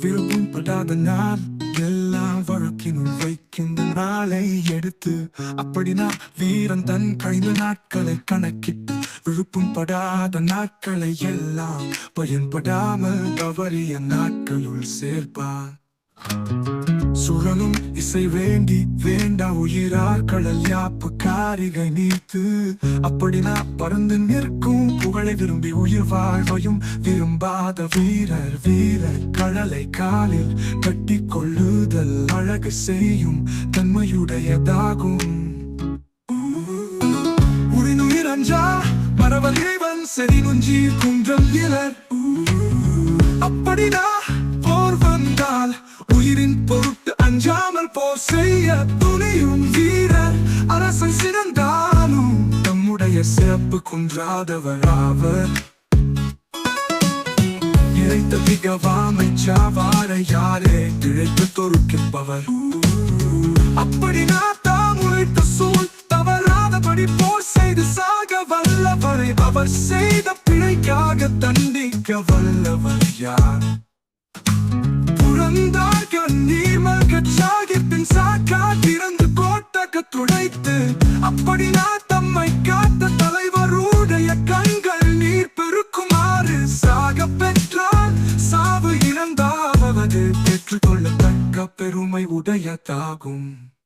விருப்பப்படாத நான் எல்லாம் வழக்கினுள் வைக்கின்ற நாளை எடுத்து அப்படி நான் வீரன் தன் கழிந்த நாட்களை கணக்கிட்டு விழுப்பும் படாத நாட்களை எல்லாம் பயன்படாமல் தவறிய நாட்களுள் சேர்ப்பான். சுழலும் இசை வேண்டி வேண்டா உயிரார்களல் யாப்பு காரிகை நீத்து அப்படி நான் பறந்து நிற்கும் புகழை விரும்பி உயிர் வாழ்வையும் நம்பாத வீரர் வீரர் கடலை காலில் கட்டி கொள்ளுதல் அழகு செய்யும் தன்மையுடையதாகும். உரினுயிர் அஞ்சா மரவல் இறைவன் செறி நுஞ்சி குன்றம் இலர். அப்படினா போர் வந்தால் உயிரின் பொருட்டு அஞ்சாமல் போர் செய்ய துணியும் வீரர். அரசன் சிறந்தாலும் தம்முடைய சிறப்பு குன்றாதவர் ஆவர் மிகவாமை யாரே? இழைத்து தொறுக்கிப்பவர். அப்படி நான் தாம் உழைத்த சூழ் தவறாதபடி போர் செய்து சாக வல்லவரை அவர் செய்த பிழைக்காக தண்டிக்க வல்லவர் யார்? புறந்தார்கள் நீர்மல்கச் சாகிப்பின் சாக்கா திறந்து கோட்டக துடைத்து அப்படி நான் தம்மை காத்த சாவு தக்க பெருமை உடையதாகும்.